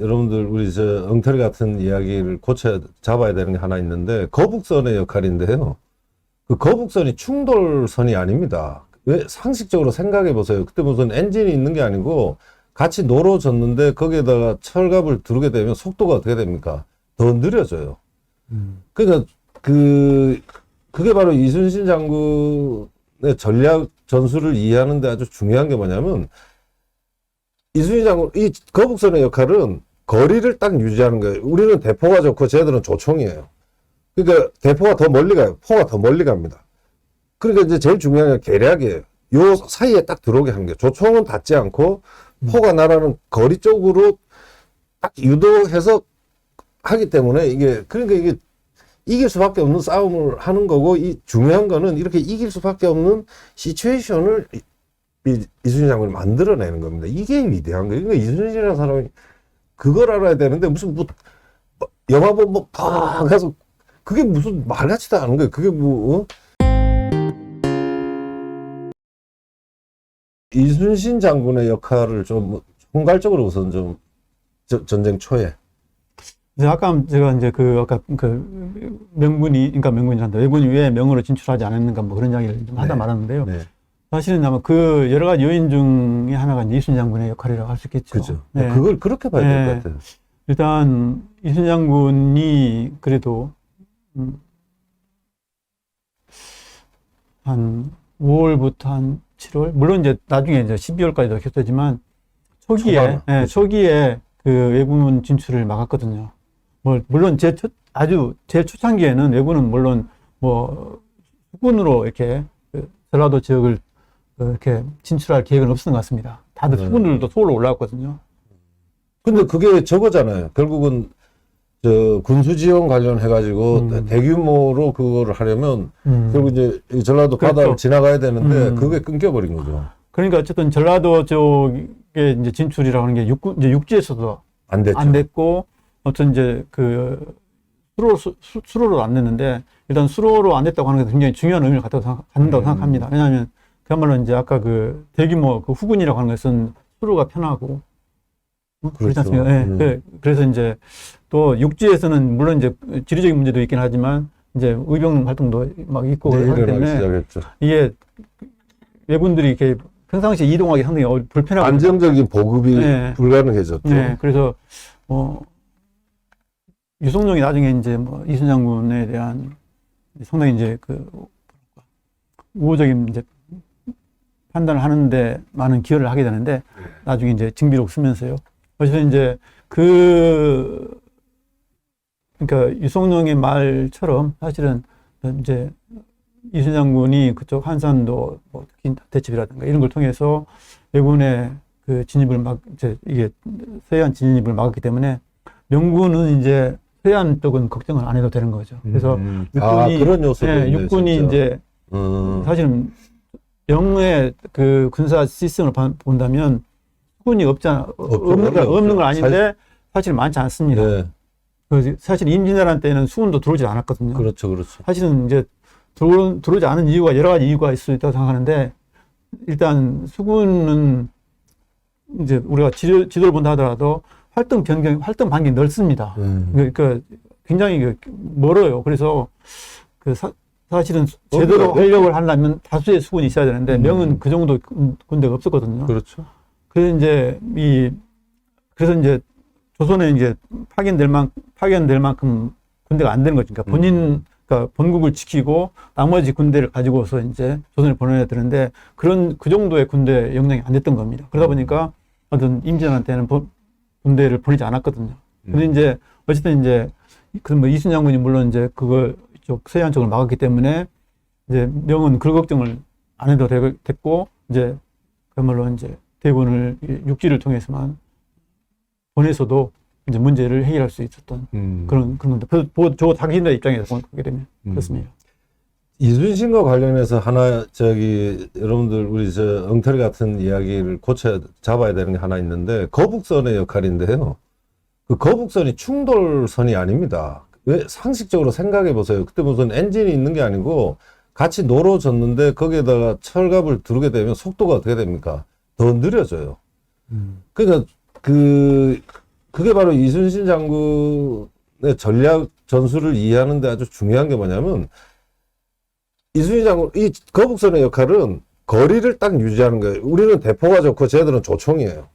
여러분들 우리 저 엉터리 같은 이야기를 고쳐 잡아야 되는 게 하나 있는데 거북선의 역할인데요. 그 거북선이 충돌선이 아닙니다. 왜 상식적으로 생각해 보세요. 그때 무슨 엔진이 있는 게 아니고 같이 노로졌는데 거기에다가 철갑을 두르게 되면 속도가 어떻게 됩니까? 더 느려져요. 그러니까 그 그게 바로 이순신 장군의 전략 전술을 이해하는데 아주 중요한 게 뭐냐면 이순신 장군 이 거북선의 역할은 거리를 딱 유지하는 거예요. 우리는 대포가 좋고 쟤들은 조총이에요. 그러니까 대포가 더 멀리 가요. 포가 더 멀리 갑니다. 그러니까 이제 제일 중요한 게 계략이에요. 요 사이에 딱 들어오게 하는 게 조총은 닿지 않고 포가 날아는 거리 쪽으로 딱 유도해서 하기 때문에 이게 그러니까 이게 이길 수밖에 없는 싸움을 하는 거고 이 중요한 거는 이렇게 이길 수밖에 없는 시츄에이션을 이순신 장군이 만들어내는 겁니다. 이게 위대한 거예요. 그러니까 이순신이라는 사람이 그걸 알아야 되는데 무슨 뭐뭐 영화 보면 뭐팍 해서 그게 무슨 말 같지도 않은 거예요. 그게 뭐 어? 이순신 장군의 역할을 좀 총괄적으로 우선 좀 저- 전쟁 초에 이제 아까 제가 이제 그 아까 그 명분이 그러니까 명분이란다 왜군이 왜 명으로 진출하지 않았는가 뭐 그런 이야기를 좀 하다 네. 말았는데요. 네. 사실은 아마 그 여러 가지 요인 중에 하나가 이제 이순 장군의 역할이라고 할 수 있겠죠. 그죠. 네. 그걸 그렇게 봐야 될 네. 것 같아요. 일단 이순 장군이 그래도 음, 한 5월부터 한 7월 물론 이제 나중에 이제 12월까지도 켰었지만 초기에 예, 그렇죠. 초기에 그 외군 진출을 막았거든요. 뭐 물론 제 초, 아주 제일 초창기에는 외군은 물론 뭐 수군으로 이렇게 그 전라도 지역을 그 이렇게 진출할 계획은 없었던 것 같습니다. 다들 네. 수군들도 서울로 올라왔거든요. 근데 그게 저거잖아요. 결국은 저 군수 지원 관련해 가지고 음. 대규모로 그거를 하려면 음. 결국 이제 이 전라도 그렇죠. 바다를 지나가야 되는데 음. 그게 끊겨 버린 거죠. 그러니까 어쨌든 전라도 쪽에 이제 진출이라고 하는 게 육군, 이제 육지에서도 안 됐죠. 안 됐고, 어떤 이제 그 수로, 수, 수- 수로로 안 됐는데, 일단 수로로 안 됐다고 하는 게 굉장히 중요한 의미를 갖다고 생각, 갖는다고 음. 생각합니다. 왜냐하면 그야말로 이제 아까 그 대규모 그 후군이라고 하는 것은 수로가 편하고, 어? 그렇지 그렇죠. 않습니까? 예, 음. 그, 그래서 이제 또 육지에서는 물론 이제 지리적인 문제도 있긴 하지만, 이제 의병 활동도 막 있고 그렇기 일어나기 때문에 시작했죠. 이게 외군들이 이렇게 평상시에 이동하기 상당히 어- 불편하고 안정적인 보급이 네. 불가능해졌죠. 네, 그래서 뭐 유성룡이 나중에 이제 뭐 이순 장군에 대한 상당히 이제 그 우호적인 이제 판단을 하는데 많은 기여를 하게 되는데 나중에 이제 징비록 쓰면서요. 그래서 이제 그 그러니까 유성룡의 말처럼 사실은 이제 이순 장 군이 그쪽 한산도 뭐 특히 대첩이라든가 이런 걸 통해서 왜군의 그 진입을 막 이제 이게 서해안 진입을 막았기 때문에 명군은 이제 서해안 쪽은 걱정을 안 해도 되는 거죠. 그래서 음. 아, 육군이 그런 요소도 예, 있네, 육군이 진짜. 이제 음. 사실은 영의 그 군사 시스템을 봐- 본다면 수군이 없잖아 없죠. 없는 건 없죠. 없는 건 아닌데 사실 많지 않습니다. 네, 그 사실 임진왜란 때는 수군도 들어오지 않았거든요. 그렇죠, 그렇죠. 사실은 이제 들어, 들어오지 않은 이유가 여러 가지 이유가 있을 수 있다고 생각하는데 일단 수군은 이제 우리가 지도, 지도를 본다 하더라도 활동 변경, 활동 반경이 넓습니다. 음. 그, 그 굉장히 그 멀어요. 그래서 그 사, 사실은 제대로 어, 하려고 하려면 다수의 수군이 있어야 되는데 음. 명은 그 정도 군- 군대가 없었거든요. 그렇죠. 그래서 이제 이 그래서 이제 조선에 이제 파견될 만 파견될 만큼 군대가 안 되는 거죠. 그러니까 본인 그러니까 본국을 지키고 나머지 군대를 가지고서 이제 조선에 보내야 되는데 그런 그 정도의 군대 역량이 안 됐던 겁니다. 그러다 보니까 어떤 임진한테는 본- 군대를 보내지 않았거든요. 근데 음. 이제 어쨌든 이제 그뭐 이순 장군이 물론 이제 그걸 쪽 서해안 쪽을 막았기 때문에 이제 명은 그 걱정을 안 해도 되- 됐고 이제 그야말로 이제 대군을 이 육지를 통해서만 보내서도 이제 문제를 해결할 수 있었던 음. 그런 그런 건데 저 자기네 입장에서 보게 되면 음. 그렇습니다. 이순신과 관련해서 하나 저기 여러분들 우리 저 엉터리 같은 이야기를 고쳐 잡아야 되는 게 하나 있는데 거북선의 역할인데요. 그 거북선이 충돌선이 아닙니다. 왜 상식적으로 생각해 보세요. 그때 무슨 엔진이 있는 게 아니고 같이 노로졌는데 거기에다가 철갑을 두르게 되면 속도가 어떻게 됩니까? 더 느려져요. 그러니까 그 그게 바로 이순신 장군의 전략 전술을 이해하는데 아주 중요한 게 뭐냐면 이순신 장군 이 거북선의 역할은 거리를 딱 유지하는 거예요. 우리는 대포가 좋고 쟤들은 조총이에요.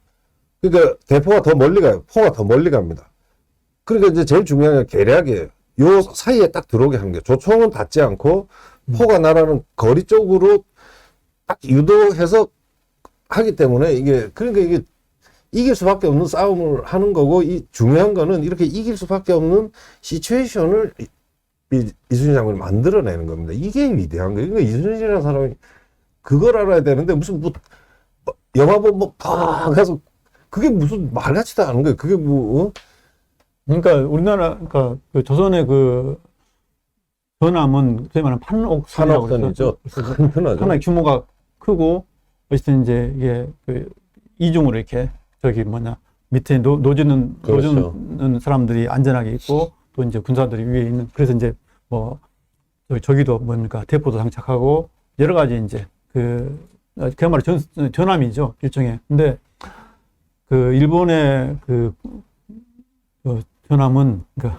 그러니까 대포가 더 멀리 가요. 포가 더 멀리 갑니다. 그러니까 이제 제일 중요한 게 계략이에요. 요 사이에 딱 들어오게 하는 게 조총은 닿지 않고 포가 날아는 거리 쪽으로 딱 유도해서 하기 때문에 이게 그러니까 이게 이길 수밖에 없는 싸움을 하는 거고 이 중요한 거는 이렇게 이길 수밖에 없는 시츄에이션을 이- 이순신 장군이 만들어내는 겁니다. 이게 위대한 거예요. 그러니까 이순신이라는 사람이 그걸 알아야 되는데 무슨 뭐, 뭐 영화 보면 뭐팍 해서 그게 무슨 말 같지도 않은 거예요. 그게 뭐 어? 그러니까 우리나라 그러니까 그 조선의 그 전함은 소위 말하는 판옥선이라고 흔하죠. 상당히 규모가 크고 어쨌든 이제 이게 그 이중으로 이렇게 저기 뭐냐 밑에 노, 노지는 그렇죠. 노지는 사람들이 안전하게 있고 또 이제 군사들이 위에 있는 그래서 이제 뭐 저기 저기도 뭡니까 대포도 장착하고 여러 가지 이제 그 어, 그야말로 전 전함이죠 일종의 근데 그 일본의 그, 그 전함은 그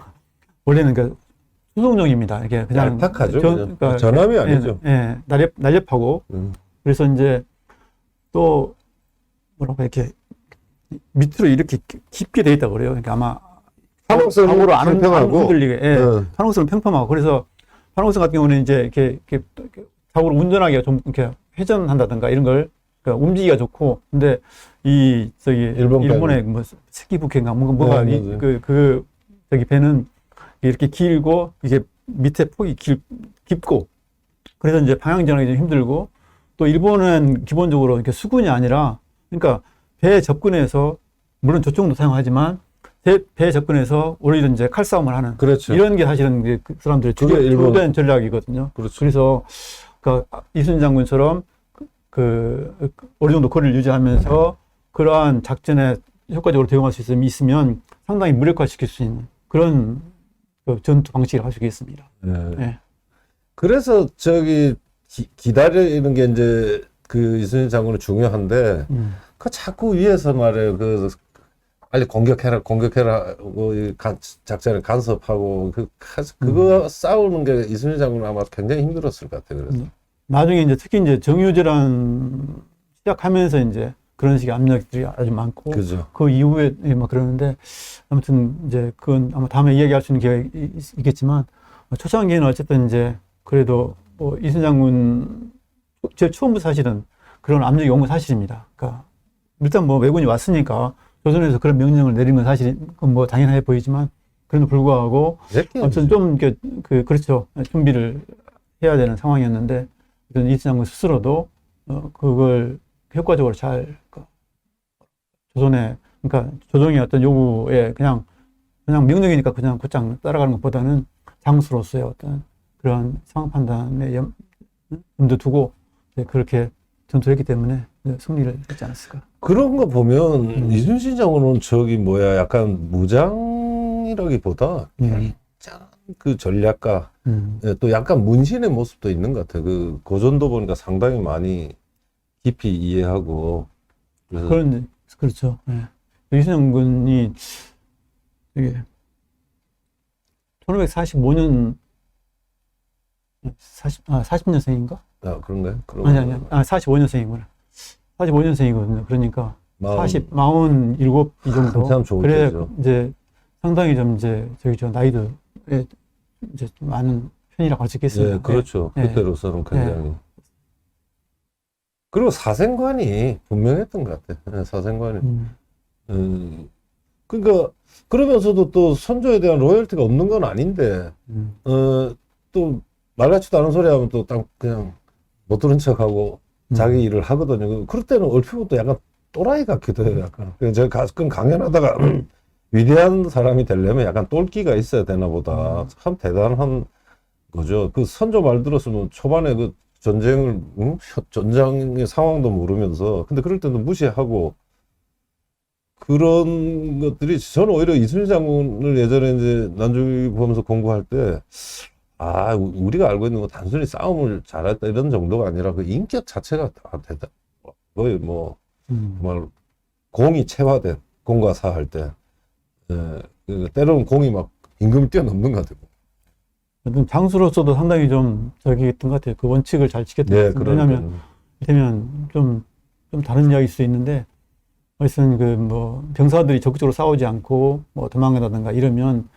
원래는 그 수송용입니다 이게 그냥 그냥. 그러니까 전함이 아니죠. 예, 예, 날렵 날렵하고 음. 그래서 이제 또 뭐라고 이렇게 밑으로 이렇게 깊게 돼 있다고 그래요. 그러니까 아마 사고로 안, 평평하고, 흔들리게. 예. 네. 산업선은 평평하고 그래서 산업선 같은 경우는 이제 이렇게, 이렇게, 이렇게 사고로 운전하기가 좀 이렇게 회전한다든가 이런 걸 그러니까 움직이기가 좋고 근데 이 저기 일본. 일본의 뭐 스키부케인가 뭔가 뭐가 네, 이- 맞아요. 그, 그 저기 배는 이렇게 길고 이게 밑에 폭이 길, 깊고 그래서 이제 방향 전환이 좀 힘들고 또 일본은 기본적으로 이렇게 수군이 아니라 그러니까 배에 접근해서 물론 저쪽도 사용하지만 배, 배에 접근해서 오히려 이제 칼싸움을 하는 그렇죠. 이런 게 사실은 이제 그 사람들의 주된 전략이거든요. 그렇죠. 그래서 그 이순 장군처럼 그, 그 어느 정도 거리를 유지하면서 그러한 작전에 효과적으로 대응할 수 있으면, 있으면 상당히 무력화시킬 수 있는 그런 그 전투 방식을 할수 있겠습니다. 예. 예. 그래서 저기 기, 기 다리는 게 이제 그 이순신 장군은 중요한데 음. 그 자꾸 위에서 말해요. 그 빨리 공격해라, 공격해라. 뭐이 간- 작전을 간섭하고 그 가- 그거 싸우는 게 이순신 장군은 아마 굉장히 힘들었을 것 같아요. 그래서 음. 나중에 이제 특히 이제 정유재란 시작하면서 이제 그런 식의 압력들이 아주 많고 그죠. 그 이후에 막 그러는데 아무튼 이제 그건 아마 다음에 이야기할 수 있는 기회가 있- 있겠지만 초창기에는 어쨌든 이제 그래도 뭐 이순 장 군 제일 처음부터 사실은 그런 압력이 온 건 사실입니다. 그러니까 일단 뭐 왜군이 왔으니까 조선에서 그런 명령을 내린 건 사실 뭐 당연해 보이지만 그럼에도 불구하고 아무튼 좀 이렇게 그 그렇죠 준비를 해야 되는 상황이었는데 이순 장군 스스로도 어 그걸 효과적으로 잘 그, 조선의 그러니까 조정의 어떤 요구에 그냥 그냥 명령이니까 그냥 곧장 따라가는 것보다는 장수로서의 어떤 그런 상황 판단에 염, 염두 두고 그렇게 전투했기 때문에 승리를 했지 않았을까. 그런 거 보면 음. 이순신 장군은 저기 뭐야 약간 무장이라기보다 음. 그 전략가 음. 예, 또 약간 문신의 모습도 있는 것 같아요. 그 고전도 보니까 상당히 많이 깊이 이해하고 그래서 그런 그렇죠. 예. 이순영 군이 이게 1545년 40, 아, 40년생인가? 아, 그런가요? 그럼 아니, 아니, 아, 45년생이구나. 45년생이거든요. 그러니까 마음- 40, 47, 이 정도. 그래, 때죠. 이제 상당히 좀 이제 저기 저 나이도 이제 좀 많은 편이라고 할 수 있겠습니다. 예, 그렇죠. 예. 그때로서는 굉장히. 그리고 사생관이 분명했던 것 같아요. 예, 사생관이. 음, 음, 그러니까 그러면서도 또 선조에 대한 로열티가 없는 건 아닌데 음, 어, 또 말 같지도 않은 소리 하면 또 딱 그냥 못 들은 척하고 음. 자기 일을 하거든요. 그- 그럴 때는 얼핏 보면 또 약간 또라이 같기도 해요. 약간. 제가 가끔 강연하다가 위대한 사람이 되려면 약간 똘끼가 있어야 되나 보다. 음. 참 대단한 거죠. 그 선조 말 들었으면 초반에 그 전쟁을, 응? 전장의 상황도 모르면서. 근데 그럴 때는 무시하고 그런 것들이 저는 오히려 이순신 장군을 예전에 이제 난중이 보면서 공부할 때 아, 우- 우리가 알고 있는 건 단순히 싸움을 잘했다 이런 정도가 아니라 그 인격 자체가 다 대단, 거의 뭐, 음. 정말 공이 체화된 공과 사 할 때 예, 그 때로는 공이 막 임금이 뛰어넘는 것 같아요. 어떤 장수로서도 상당히 좀 저기 했던 것 같아요. 그 원칙을 잘 지켰던 것 네. 그러니까. 왜냐하면 되면 좀, 좀 다른 이야기일 수 있는데, 어쨌든 그 뭐 병사들이 적극적으로 싸우지 않고 뭐 도망간다든가 이러면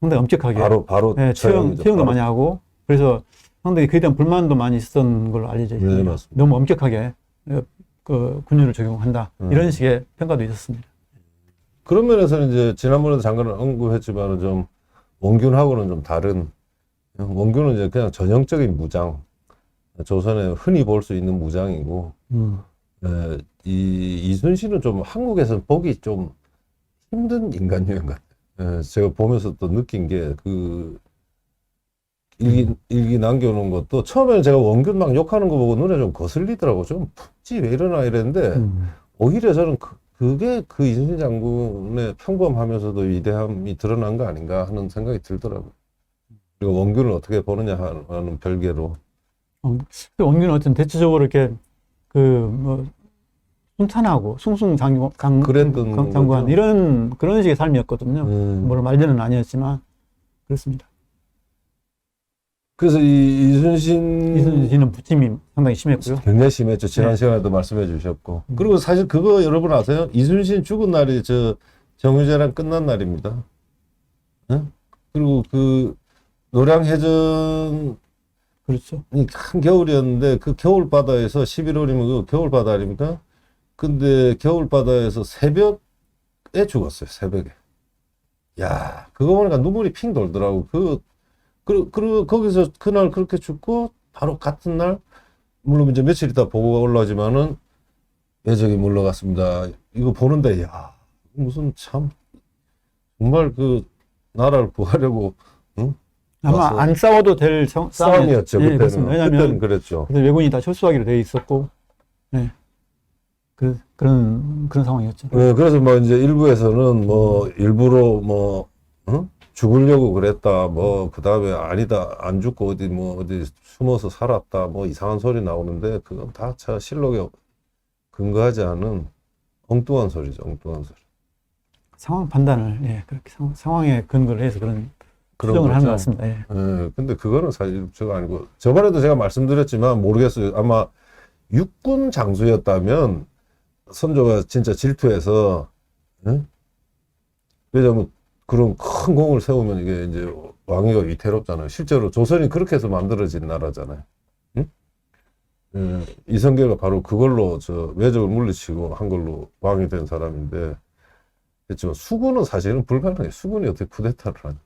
상당히 엄격하게 바로 바로 네. 처형도 바로. 많이 하고 그래서 상당히 그에 대한 불만도 많이 있었던 걸로 알려져 있습니다. 네, 맞습니다. 너무 엄격하게 어, 그 군율을 적용한다 음. 이런 식의 평가도 있었습니다. 그런 면에서는 이제 지난번에도 잠깐 언급했지만은 좀 원균하고는 좀 다른 원균은 이제 그냥 전형적인 무장 조선에 흔히 볼 수 있는 무장이고 음. 에, 이 이순신은 좀 한국에서 보기 좀 힘든 인간 유형 같아요. 에, 제가 보면서 또 느낀 게그 일기 일기 남겨놓은 것도 처음에는 제가 원균 막 욕하는 거 보고 눈에 좀 거슬리더라고 좀 푹지 왜 이러나 이랬는데 음. 오히려 저는 그, 그게 그 이순신 장군의 평범하면서도 위대함이 드러난 거 아닌가 하는 생각이 들더라고요. 그리고 원균을 어떻게 보느냐 하는 별개로. 근데 원균은 어쨌든 대체적으로 이렇게 그뭐 순탄하고 숭숭 장관 강- 장관 거죠. 이런 그런 식의 삶이었거든요. 음. 물론 말대는 아니었지만 그렇습니다. 그래서 이 이순신 이순신은 부침이 상당히 심했고요. 굉장히 심했죠. 지난 네. 시간에도 말씀해 주셨고. 음. 그리고 사실 그거 여러분 아세요? 이순신 죽은 날이 저 정유재랑 끝난 날입니다. 응? 그리고 그 노량해전이 그렇죠. 한 겨울이었는데 그 겨울 바다에서 11월이면 그 겨울 바다 아닙니까? 근데 겨울 바다에서 새벽에 죽었어요. 새벽에. 야, 그거 보니까 눈물이 핑 돌더라고. 그, 그, 그, 거기서 그날 그렇게 죽고 바로 같은 날 물론 이제 며칠 있다 보고가 올라오지만은 외적이 물러갔습니다. 이거 보는데 야 무슨 참 정말 그 나라를 구하려고 아마 와서 안 싸워도 될 성- 싸움이었죠. 예, 그때는 왜냐하면 그랬죠. 왜군이 다 철수하기로 돼 있었고, 네. 그, 그런, 그런 상황이었죠. 네, 그래서 뭐 이제 일부에서는 뭐 일부러 뭐 응? 죽으려고 그랬다. 뭐 그다음에 아니다 안 죽고 어디 뭐 어디 숨어서 살았다. 뭐 이상한 소리 나오는데 그건 다 차 실록에 근거하지 않은 엉뚱한 소리죠. 엉뚱한 소리. 상황 판단을, 예, 그렇게 상, 상황에 근거를 해서 그런 추정을 하는. 것 같습니다. 예. 예, 근데 그거는 사실 저거 아니고 저번에도 제가 말씀드렸지만 모르겠어요. 아마 육군 장수였다면 선조가 진짜 질투해서 예? 왜냐면 그런 큰 공을 세우면 이게 이제 왕위가 위태롭잖아요. 실제로 조선이 그렇게 해서 만들어진 나라잖아요. 응? 예, 이성계가 바로 그걸로 저 외적을 물리치고 한 걸로 왕이 된 사람인데 그렇지만 수군은 사실은 불가능해요. 수군이 어떻게 쿠데타를 하냐.